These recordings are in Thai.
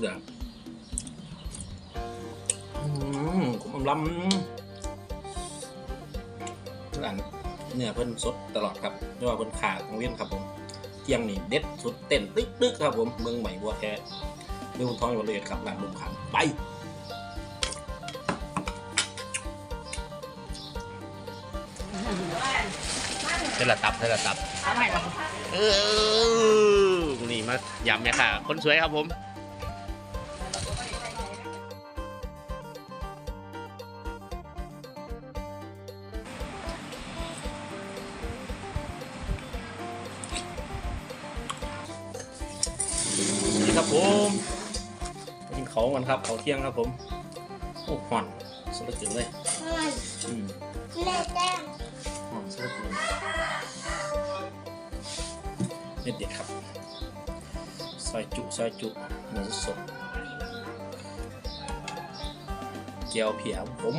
เหลืออืมผมอำลำร้านเนื้อเพิ่นสดตลอดครับไม่ว่าเพิ่นขาของเวียนครับผม เที่ยงนี่เด็ดสุดเต้นตึ๊กตึ๊กครับผม เมืองใหม่บัวแท้เมืองท้องบัวเลยครับร้านลุงขามไปเทละตับเทละตับ เออ นี่มายำเนี่ยค่ะ คนสวยครับผม ผมมากินเขากันครับเขาเที่ยงครับผมโอ้หอนสุดยอดเลยอืมแม่แจ้งหอมสุดยอดเด็ดเด็ดๆครับซอยจุซอยจุหมูสดเจียวเผียผม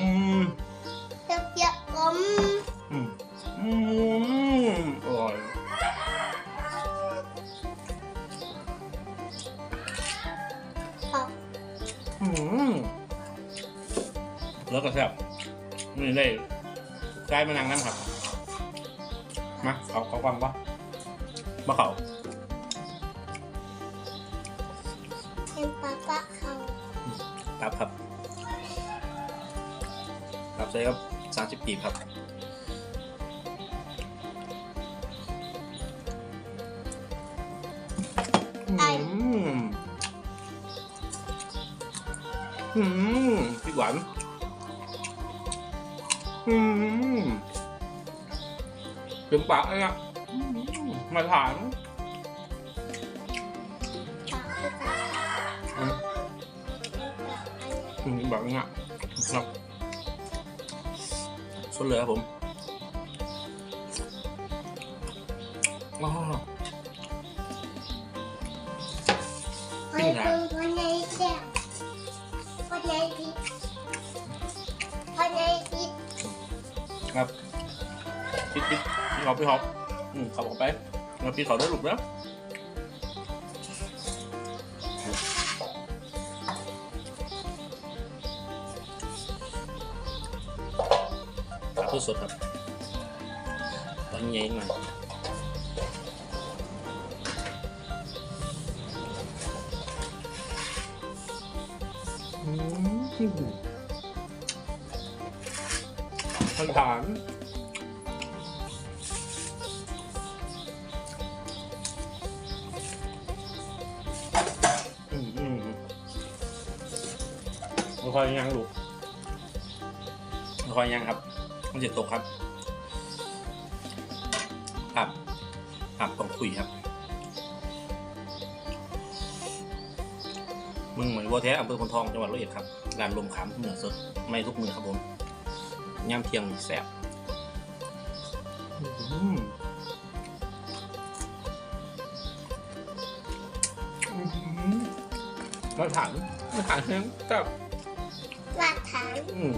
เจ้าเจ้าผมอืมอืม แล้วก็แซ่บนี่ได้ใกล้มานังน้ำครับ มาเขาเขาฟังปะมาเขาเป็นปลาปลาเขาตับครับตับใช้ครับสามสิบปีครับอืม อืมพี่หวาน อืมถึงปากเลยอะมาถามปลาคือปลาอืมอืมแบบนี้อะครับสุดเลยครับผมอ๋อคนเป็นคนในแจ้ง ครับปิดปิดพี่เขาพี่เขาอืมขับออกไปแล้วพี่เขาได้หลุดแล้วปลาทูสดครับตอนนี้ยังหน่อยอืม คนถามอืมอืมค่อยยังลูกค่อยยังครับ มันจะตกครับครับครับต้องคุยครับ มึงเหมือนวัวแท้อำเภอพนทองจังหวัดร้อยเอ็ดครับร้านลมขามเหนือสดไม่ทุกมือครับผม ย่ำเที่ยงแสบอืมอืมมาถามมาถามเรื่องแต่หลักฐานอืม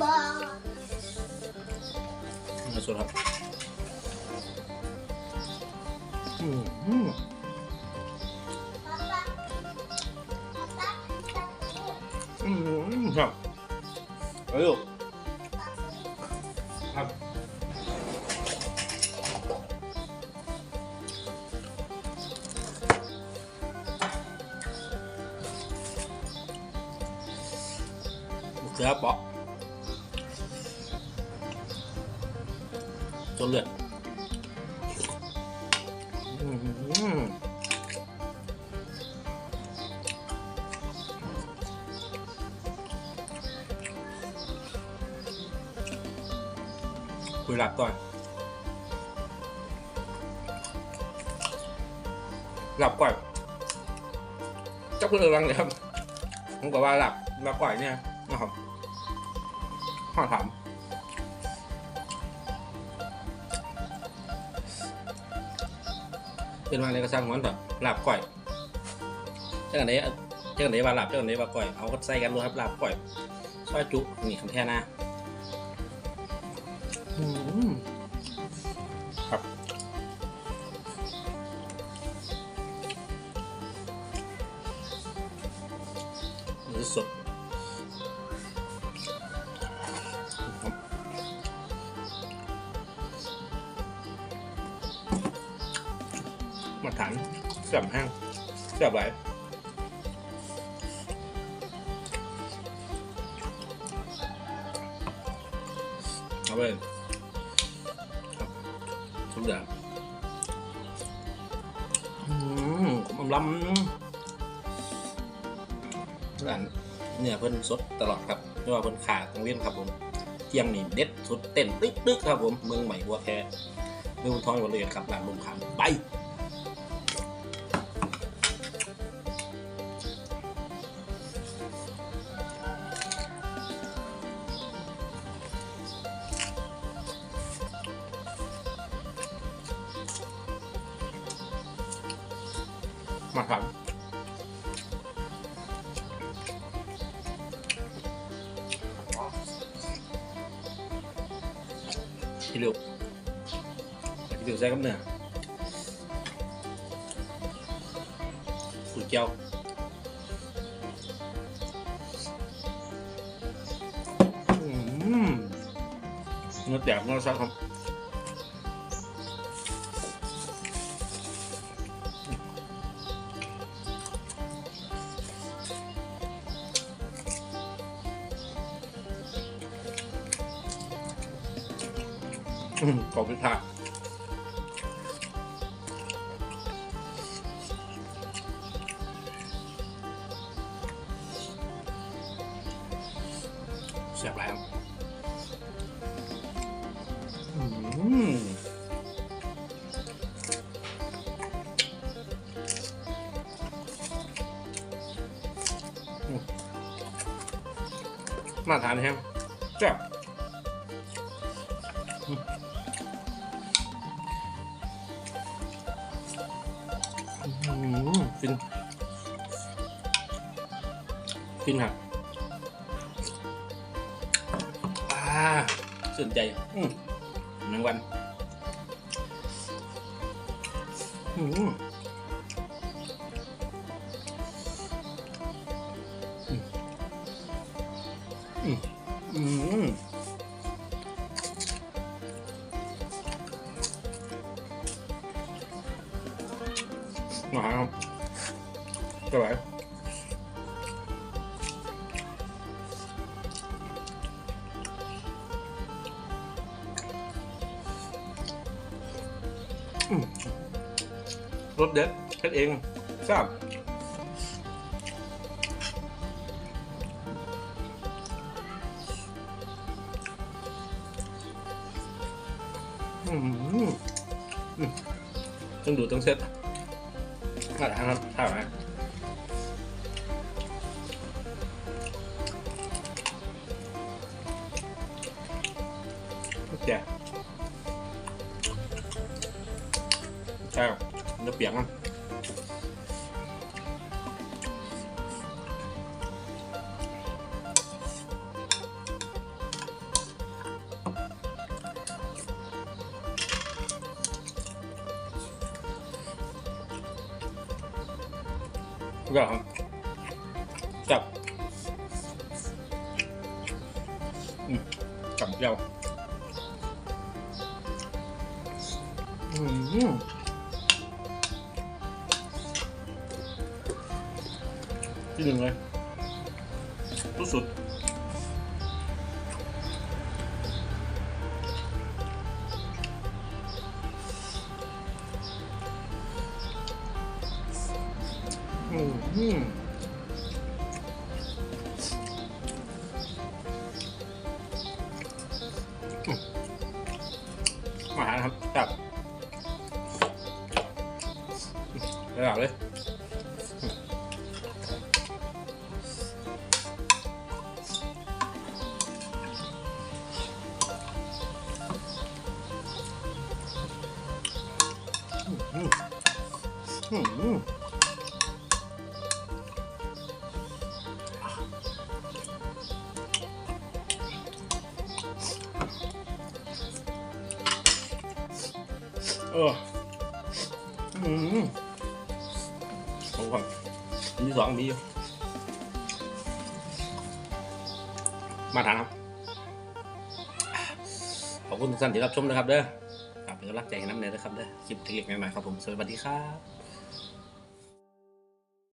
บอมาสดครับอืม อืมครับเอ้ยลูครับเสือเปาะจนเลือดอืม หลับก่อน หลับก่อนเจ้าคุณระวังเลยครับผมก็ว่าหลับหลับก่อนเนี่ยนะครับข้อถามเป็นว่าอะไรก็สร้างมันเถอะหลับก่อยเจ้ากันไหนเจ้ากันไหนว่าหลับเจ้ากันไหนว่าก่อยเอาก็ใส่กันรู้ครับหลับก่อยซอยจุนี่คำแท้น้า ครับ รู้สดมาถันกับแห้งกับไว้好嘞。 ทุกอย่างอืมผมอำลำร้านเนี่ยเพิ่นสดตลอดครับไม่ว่าเพิ่นขาตังเวียนครับผมเที่ยงนี่เด็ดสุดเต้นตึ๊กตึ๊กครับผมเมืองใหม่บัวแค่เมืองท้องวันเลยครับร้านลุงขามไป มาครับพี่ลูกพี่ลูกใส่กับเขอบคุณค่ะเสียบแล้วอืมมาทานแฮมแซ่บ มฟินฟินครับอ่าสนใจ อืมหนึ่งวัน อืมอืมอืมอืมมาครับ ก็ไหวอืมรสเด็ดเฮ็ดเองทราบต้องดูต้องเซ็ตถ้าทางครับถ้าไหม โอเคใช่เนื้อเที่หนึ่งเลยรู้สุดอืม ระดับเลยอืมอืมเอออืม ผมก่อนอันที่สองมียู่มาทานครับ ขอบคุณทุกท่านที่รับชมนะครับเด้อครับเป็นกำลังใจให้น้ำเนยนะครับเด้อคลิปเล็กๆใหม่ๆครับผม สวัสดีครับ